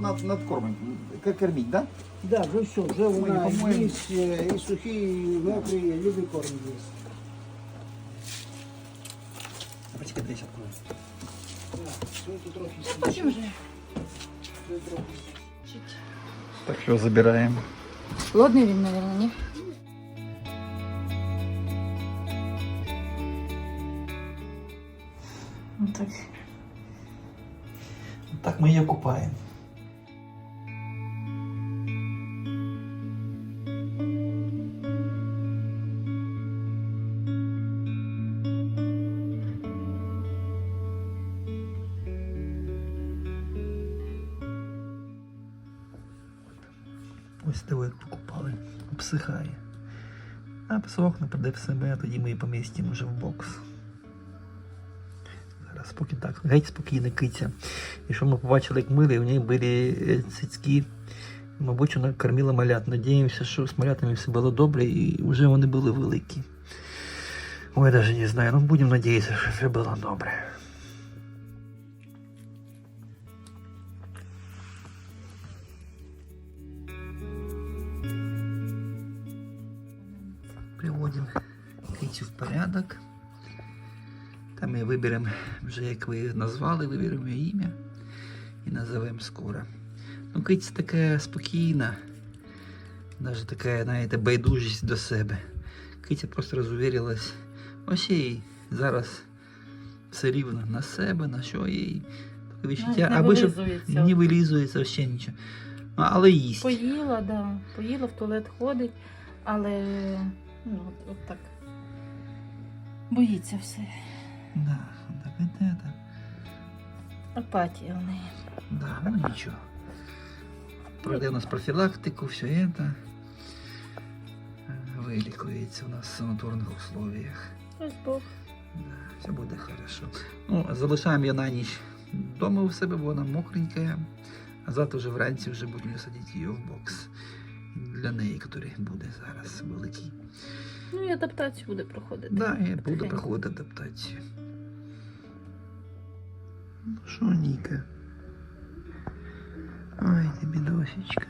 над, надкормить, к- кормить, да? Да, вже все, вже вона по-моєму- їсть е, і сухі, і мокрі, любий корм їсть. Почекай, десь открою. Так, все тут трохи сидить. Потім вже. Все трохи. Чуть. Так, все, забираємо. Холодний він, мабуть, ні? Ну так. Так ми її купаємо. Ось диво, як покупали. Обсихає. А посохне, прийде в себе, тоді ми її помістимо вже в бокс. Зараз поки так, геть спокійно киця. І що ми побачили, як мили, у неї були е, цицьки. Мабуть, вона кормила малят. Надіємося, що з малятами все було добре і вже вони були великі. Ой, навіть не знаю, ну будемо надіятися, що все було добре. Приводимо кицю в порядок. Та ми виберемо, вже як ви назвали, виберемо її ім'я і назовемо скоро. Ну, киця така спокійна, навіть така, знаєте, байдужість до себе. Киця просто розувірилась. Ось їй зараз все рівно на себе, на що їй. Таке відчуття, Не аби щоб не вилізується ще нічого. Ну, але їсть. Поїла, да. Поїла, в туалет ходить, але ну, от, от так. Боїться все. Да, так, это, это. Апатія в неї. Да, ну ничего. Пройде у нас профилактику, все это э, вилікується у нас в санаторних условиях. Ось Бог. Да, все буде хорошо. Ну, залишаємо я на ніч вдома у себе, бо вона мокренька. А завтра вже вранці вже будемо садити її в бокс. Для неї, який буде зараз великий. Ну і адаптацію буде проходити. Да, я буду проходити адаптацію. Ну що, Ніка? Ой, ти бідосечка.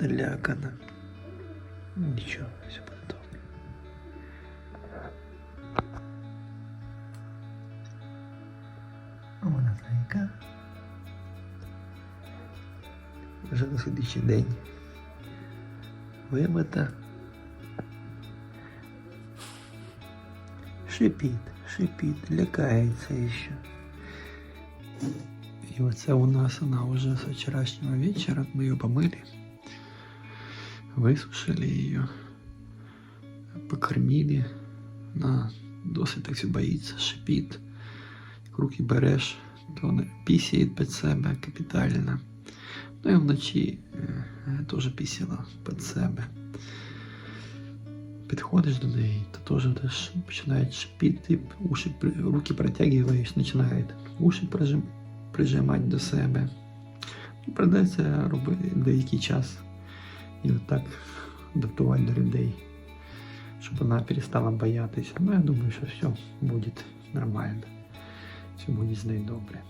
Налякана. Нічого, все буде добре. Вже на слідчий день. Вимита. Шипить, шипить, лякається ще. І оце у нас вона вже з вчорашнього вечора. Ми її помили. Висушили її. Покормили. Вона досить так все боїться, шипить. Як руки береш, то пісяє під себе капітально. Ну і вночі е, теж пісіла під себе. Підходиш до неї, то теж починає шипіти, уші, руки протягуєш, починає уші прижим, прижимати до себе. Ну, Придеться робити деякий час і отак адаптувати до людей, щоб вона перестала боятися. Ну, я думаю, що все буде нормально. Все буде з добре.